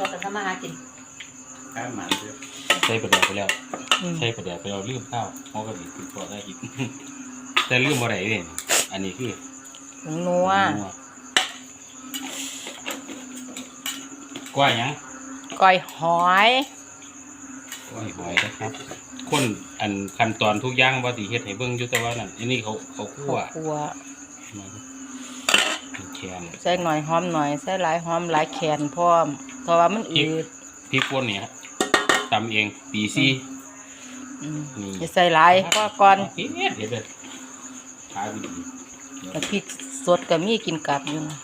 เราจะทำมาหากินข้าวหมันเถอะใส่ประเดี๋ยวไปแล้วอืมใส่ประเดี๋ยวไปแล้วลืมข้าวเพราะก็ดีคือพอได้อีก แต่ลืมอะไรเนี่ยอันนี้คือผงนัวกล้วยหยัง ก้อยหอยกล้วยหอยนะครับ คนอันขั้นตอนทุกอย่างว่าสิเฮ็ดให้เบิ่งอยู่แต่ว่านั่นอันนี้เขาเขาคั่วข้าวคั่วเป็นแคนใส่หน่อยหอมหน่อยใส่หลายหอมหลายแขนพร้อมเพ ราะว่ามันอืดพริกป่นเนี่ยตำเองปีซี่ อืมนี่ อย่าใส่หลายเพราะก่อนเฮ็ดเฮ็ดเลยทาวิธีแล้วพริกสดก็มีกินกับอยู่นะ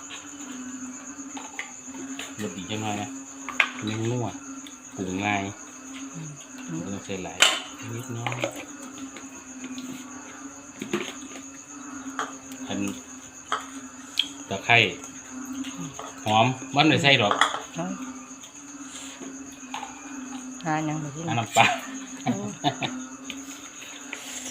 รสดีจังหน่อยนะเนื้อนัวปรุงง่ายไม่ต้องใส่หลายนิดน้อยอันตะไคร้หอมมันไม่ใส่ดอกเอา หาหยังมาที่อันนี่น้ำปลา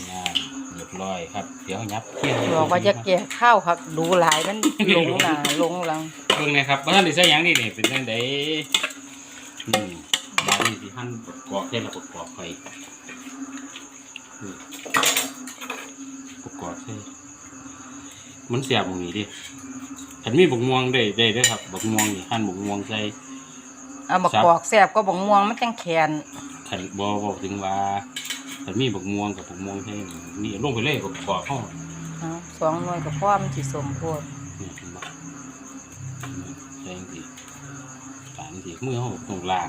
น้ำเรียบร้อยครับ เดี๋ยวยับเที่ยงบอกว่าจะแก่ข้าวครับดูหลายมันหลงหนาหลงหลังเบิ่งนะครับว่าท่านได้ใส่หยังนี่นี่เป็นจังไดนี่บางนี่สิหั่นประกอบได้ละประกอบไปนี่ประกอบใส่มันเสียบตรงนี้ดิฉันมีบักม่วงได้ได้เด้อครับบักม่วงนี่หั่นบักม่วงใส่ เอามากอกแสบก็บักม่วงมันจังแขนขันบอบอกถึงว่าฉันมีบักม่วงกับบักม่วงใช่นี่ลงไปเลยประกอบเข้าเอาสองหน่วยกับพ่อมันสิสมโพดนี่เห็นบ่ใช่สิตามสิมือเขาตรงล่าง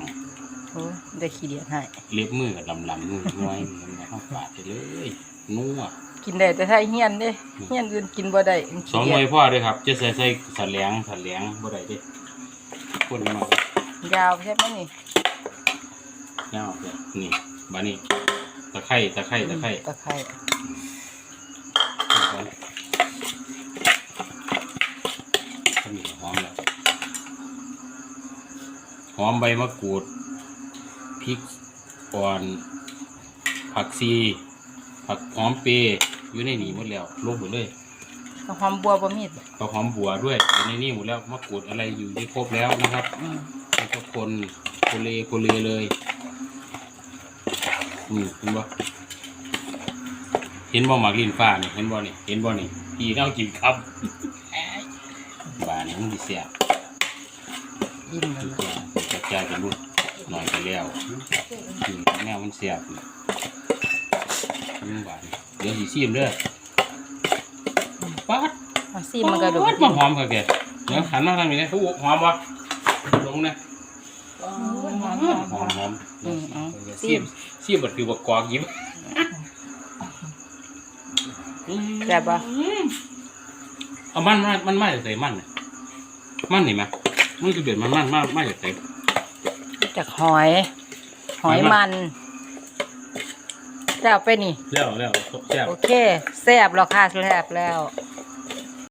โอ้ยได้ขี้เดียดให้เล็บมือกับลำลำมือน้อยมันมาเข้าปากไปเลยนัวกินได้แต่ถ้าเฮียนเด้เฮียนอื่นกินบ่ได้มันสองขี้หน่วยเดียดพ่อเลยครับ จะใส่ใส่สันแหลงสันแหลงบ่ได้เด้คนมา ยาวใช่ไหมนี่เงาเลยนี่บานี่ตะไคร้ตะไคร้ตะไคร้ตะไคร้ก็มีหอมแล้วหอมใบมะกรูดพริกอ่อน ผักซีผักหอมเปรย์อยู่ในนี้หมดแล้วลงหมดเลยก็หอมบัวบ่มีดก็หอมบัวด้วยอยู่ในนี้หมดแล้วมะกรูดอะไรอยู่ที่ครบแล้วนะครับอืม แล้วก็คนโคเลโคเลเลยนี่เห็นบ่เห็นบ่หมากลิ้นฟ้านี่เห็นบ่นี่เห็นบ่นี่พี่เอากินครับบานนี่มันสิเสียบอิ่มเลทุยกอย่างกระจายกันรุ่นหน่อยไปแล้วนี่แนวมันเสียบนี่อืมบานเดี๋ยวสิซีมเด้อปัดเอาซีมันก็ดูปัดมาหอมค่ะแกเดี๋ยวหันมาทางนี้นะทุกหอมบ่ลงนะ หอมหอมอืมเอาเสียบเสียบบัดคือบักกอกยิ้มแซ่บปะเอามันมันมันมาจากไหนมันเนี่ยมันนี่ไหมมันคือเดือดมันมันมามาจากไหนจากหอย หอยมันแซ่บไปนี่แล้วแล้วแซ่บโอเคแซ่บแล้วค่ะแซ่บแล้ว